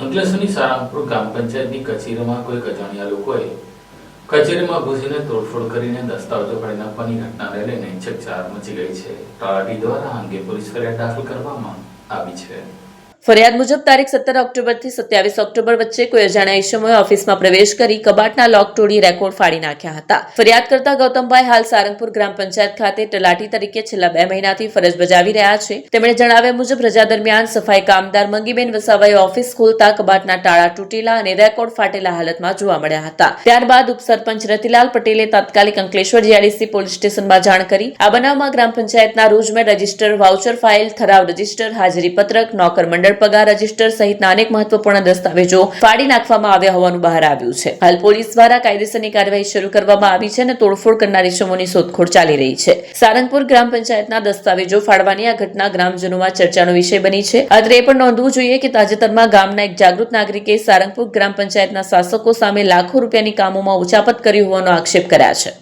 અંકલેશ્વરની સારંગપુર ગ્રામ પંચાયતની કચેરીમાં કોઈક અજાણ્યા લોકોએ કચેરીમાં ઘૂસીને તોડફોડ કરીને દસ્તાવેજો ફાડી નાખવાની ઘટનાને લઈને ચકચાર મચી ગઈ છે. તલાટી દ્વારા અંગે પોલીસ ફરિયાદ દાખલ કરવામાં આવી છે. ફરિયાદ મુજબ તારીખ સત્તર ઓક્ટોબરથી સત્યાવીસ ઓક્ટોબર વચ્ચે કોઈ અજાણ્યા ઈસમોએ ઓફિસમાં પ્રવેશ કરી કબાટના લોક તોડી રેકોર્ડ ફાડી નાખ્યા હતા. ફરિયાદ કરતા ગૌતમભાઈ હાલ સારંગપુર ગ્રામ પંચાયત ખાતે તલાટી તરીકે છેલ્લા બે મહિનાથી ફરજ બજાવી રહ્યા છે. તેમણે જણાવ્યા મુજબ રજા દરમિયાન સફાઈ કામદાર મંગીબેન વસાવાએ ઓફિસ ખોલતા કબાટના ટાળા તૂટેલા અને રેકોર્ડ ફાટેલા હાલતમાં જોવા મળ્યા હતા. ત્યારબાદ ઉપસરપંચ રતિલાલ પટેલે તાત્કાલિક અંકલેશ્વર જીઆરડીસી પોલીસ સ્ટેશનમાં જાણ કરી. આ બનાવમાં ગ્રામ પંચાયતના રોજમેર રજિસ્ટર, વાઉચર ફાઇલ, ઠરાવ રજિસ્ટર, હાજરી પત્રક, નોકર મંડળ પગાર રજિસ્ટર સહિતના અનેક મહત્વપૂર્ણ દસ્તાવેજો ફાડી નાખવામાં આવ્યા હોવાનું બહાર આવ્યું છે. હાલ પોલીસ દ્વારા કાયદેસરની કાર્યવાહી શરૂ કરવામાં આવી છે અને તોડફોડ કરનાર ઇસમોની શોધખોળ ચાલી રહી છે. સારંગપુર ગ્રામ પંચાયતના દસ્તાવેજો ફાડવાની આ ઘટના ગ્રામજનોમાં ચર્ચાનો વિષય બની છે. અત્રે એ પણ નોંધવું જોઈએ કે તાજેતરમાં ગામના એક જાગૃત નાગરિકે સારંગપુર ગ્રામ પંચાયતના શાસકો સામે લાખો રૂપિયાની કામોમાં ઉચાપત કરી હોવાનો આક્ષેપ કર્યા છે.